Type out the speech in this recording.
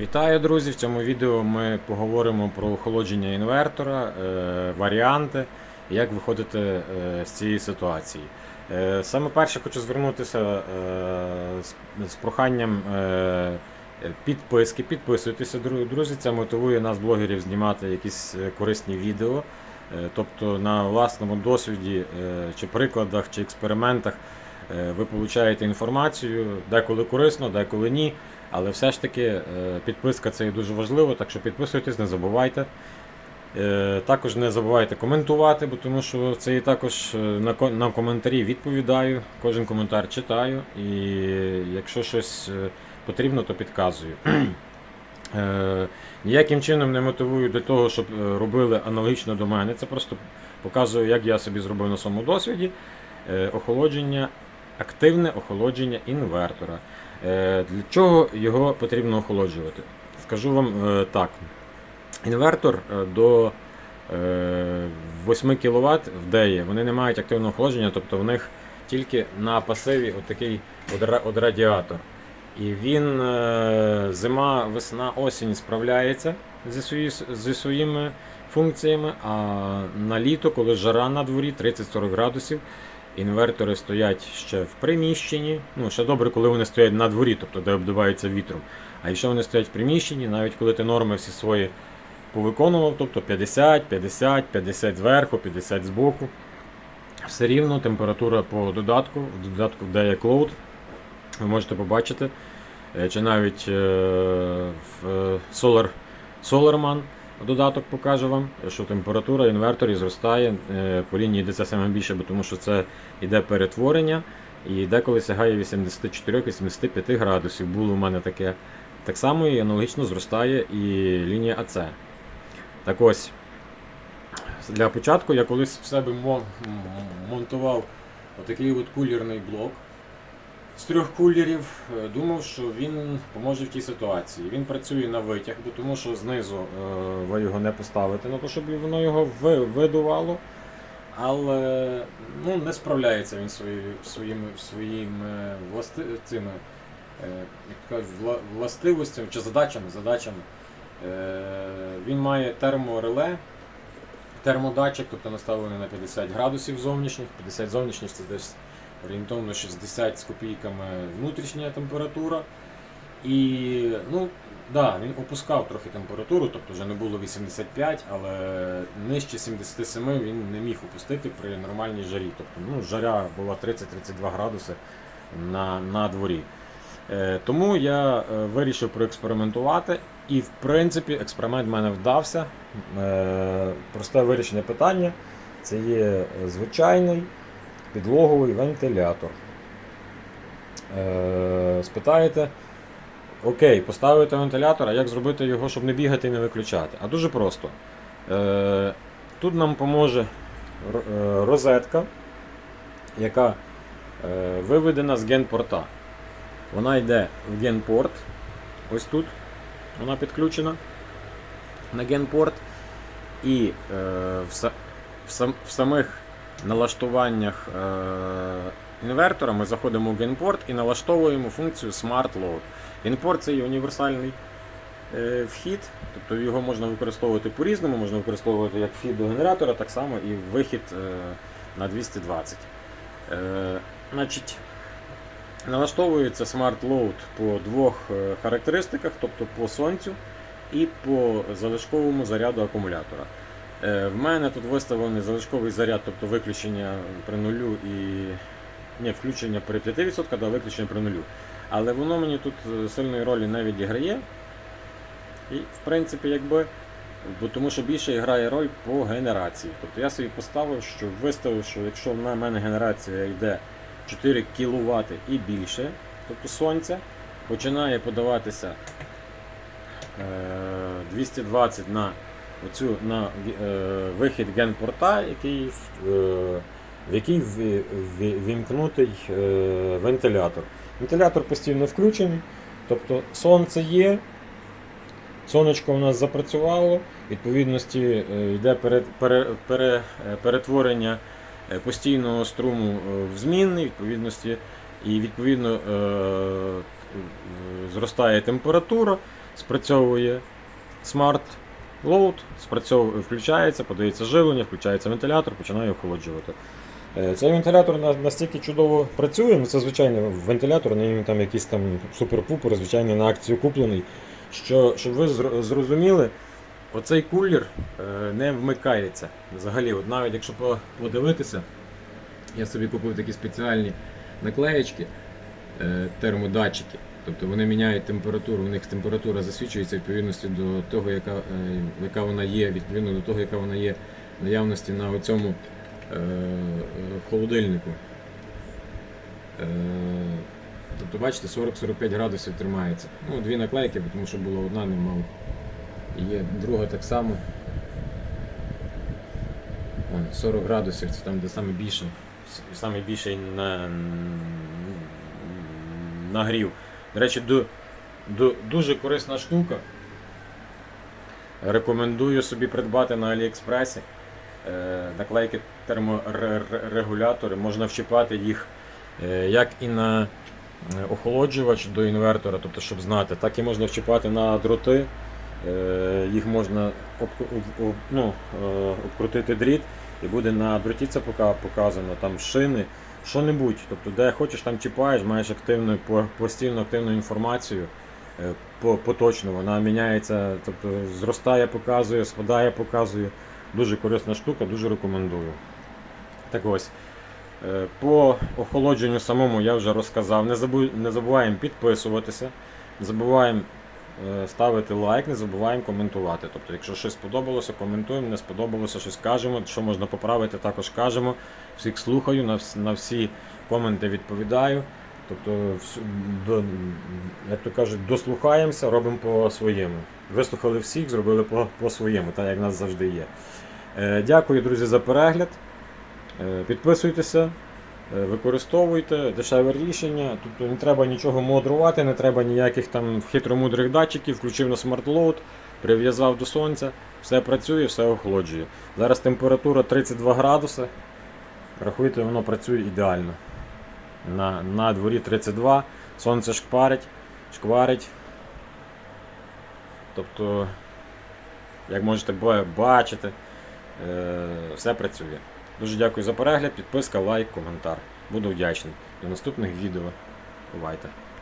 Вітаю, друзі! В цьому відео ми поговоримо про охолодження інвертора, е, варіанти, як виходити е, з цієї ситуації. Е, Саме перше хочу звернутися з, проханням підписки. Підписуйтеся, друзі. Це мотивує нас, блогерів, знімати якісь корисні відео. Тобто на власному досвіді, чи прикладах, чи експериментах ви получаєте інформацію, деколи корисно, деколи ні. Але все ж таки е, підписка це є дуже важливо, так що підписуйтесь, не забувайте. Е, Також не забувайте коментувати, бо тому що це і також е, на, на коментарі відповідаю, кожен коментар читаю, і якщо щось потрібно, то підказую. Ніяким чином не мотивую до того, щоб робили аналогічно до мене. Це просто показую, як я собі зробив на своєму досвіді. Охолодження, активне охолодження інвертора. Е, Для чого його потрібно охолоджувати? Скажу вам е, так. Інвертор е, до е, 8 кВт в DEI, вони не мають активного охолодження, тобто в них тільки на пасиві от, от радіатор. І він зима, весна, осінь справляється зі, свої, зі своїми функціями, а на літо, коли жара на дворі 30-40 градусів, інвертори стоять ще в приміщенні. Ну, ще добре, коли вони стоять на дворі, тобто де обдувається вітром. А якщо вони стоять в приміщенні, навіть коли ти норми всі свої повиконував, тобто 50, 50, 50 зверху, 50 збоку, все рівно температура по додатку, в додатку де є Cloud, ви можете побачити, е, чи навіть е, в е, Solar, SolarMan додаток покаже вам, що температура інверторів зростає е, по лінії ДЦ саме більше, тому що це йде перетворення і деколи сягає 84-85 градусів. Було в мене таке. Так само і аналогічно зростає і лінія АЦ. Так ось, для початку я колись в себе монтував отакий от кулерний блок з трьох кулерів. Е, Думав, що він поможе в тій ситуації. Він працює на витяг, бо тому що знизу е, ви його не поставите на те, щоб воно його видувало. Але ну, не справляється він свої, своїми, своїми власти, цими, е, властивостями чи задачами. задачами. Е, він має термореле, термодатчик, тобто наставлений на 50 градусів зовнішніх, 50 зовнішніх це десь орієнтовно 60 з копійками внутрішня температура. І ну, да, він опускав трохи температуру, тобто вже не було 85, але нижче 77 він не міг опустити при нормальній жарі. Тобто ну, жаря була 30-32 градуси на, на дворі. Е, Тому я е, вирішив проекспериментувати, і в принципі експеримент в мене вдався. Е, Просте вирішення питання. Це є звичайний підлоговий вентилятор. Е, Спитаєте, окей, поставити вентилятор, а як зробити його, щоб не бігати і не виключати? А дуже просто. Е, Тут нам поможе е, розетка, яка е, виведена з генпорта. Вона йде в генпорт. Ось тут. Вона підключена на генпорт. І е, в, в, в самих налаштуваннях е, інвертора ми заходимо в генпорт і налаштовуємо функцію Smart Load. Генпорт це є універсальний е, вхід, тобто його можна використовувати по-різному, можна використовувати як вхід до генератора, так само і вихід е, на 220. Е, значить, Налаштовується Smart Load по двох характеристиках, тобто по сонцю і по залишковому заряду акумулятора. Е, В мене тут виставлений залишковий заряд, тобто виключення при нулю і ні, включення при 5%, да, виключення при нулю. Але воно мені тут е, сильної ролі не відіграє. І, в принципі, якби, бо тому що більше грає роль по генерації. Тобто я собі поставив, що виставив, що якщо на мене генерація йде 4 кВт і більше, тобто сонця, починає подаватися е, 220 на, оцю, на е, вихід генпорта, який, е, в який ві- ві- вімкнутий е, вентилятор. Вентилятор постійно включений, тобто сонце є, сонечко у нас запрацювало, відповідності е, йде пере, пере, пере, е, перетворення е, постійного струму в змінний, відповідності, і відповідно зростає температура. спрацьовує смарт лоуд, спрацьовує, включається, подається живлення, включається вентилятор, починає охолоджувати. Е, Цей вентилятор настільки чудово працює, ну, це звичайний вентилятор, не він там якийсь там супер-пупер, звичайний на акцію куплений. Що, щоб ви зрозуміли, оцей кулер е, не вмикається. Взагалі, от навіть якщо подивитися, я собі купив такі спеціальні наклеєчки, е, термодатчики. Тобто вони міняють температуру, у них температура засвідчується відповідності до того, яка, е, яка вона є, відповідно до того, яка вона є наявності на цьому е, е, холодильнику. Е, Тобто, бачите, 40-45 градусів тримається. Ну, дві наклейки, тому що була одна, не мав. Є друга так само. 40 градусів, це там, де саме більше, на, нагрів. До речі, ду, ду, дуже корисна штука. Рекомендую собі придбати на Аліекспресі. Е, наклейки терморегулятори, можна вчіпати їх е, як і на е, охолоджувач до інвертора, тобто, щоб знати, так і можна вчіпати на дроти. Їх можна ну, обкрутити дріт, і буде на дроті це показано, там шини, що-небудь. Тобто, де хочеш, там чіпаєш, маєш активну, по- постійну активну інформацію. е, Поточно вона міняється, тобто зростає, показує, спадає, показує. Дуже корисна штука, дуже рекомендую. Так ось. е, По охолодженню самому я вже розказав. Не, забуваємо підписуватися, не забуваємо ставити лайк, не забуваємо коментувати. Тобто, якщо щось сподобалося, коментуємо, не сподобалося, щось кажемо, що можна поправити, також кажемо. Всіх слухаю, на, вс- на всі коменти відповідаю. Тобто, до, як то кажуть, дослухаємося, робимо по-своєму. Вислухали всіх, зробили по- по-своєму, так як в нас завжди є. Е, Дякую, друзі, за перегляд. Е, Підписуйтеся, е, використовуйте дешеве рішення. Тобто не треба нічого мудрувати, не треба ніяких там хитромудрих датчиків, включив на смарт-лоуд, прив'язав до сонця, все працює, все охолоджує. Зараз температура 32 градуси. Рахуйте, воно працює ідеально. На, на дворі 32, сонце шкварить, шкварить. Тобто, як можете бачити, е, все працює. Дуже дякую за перегляд, підписка, лайк, коментар. Буду вдячний. До наступних відео. Бувайте!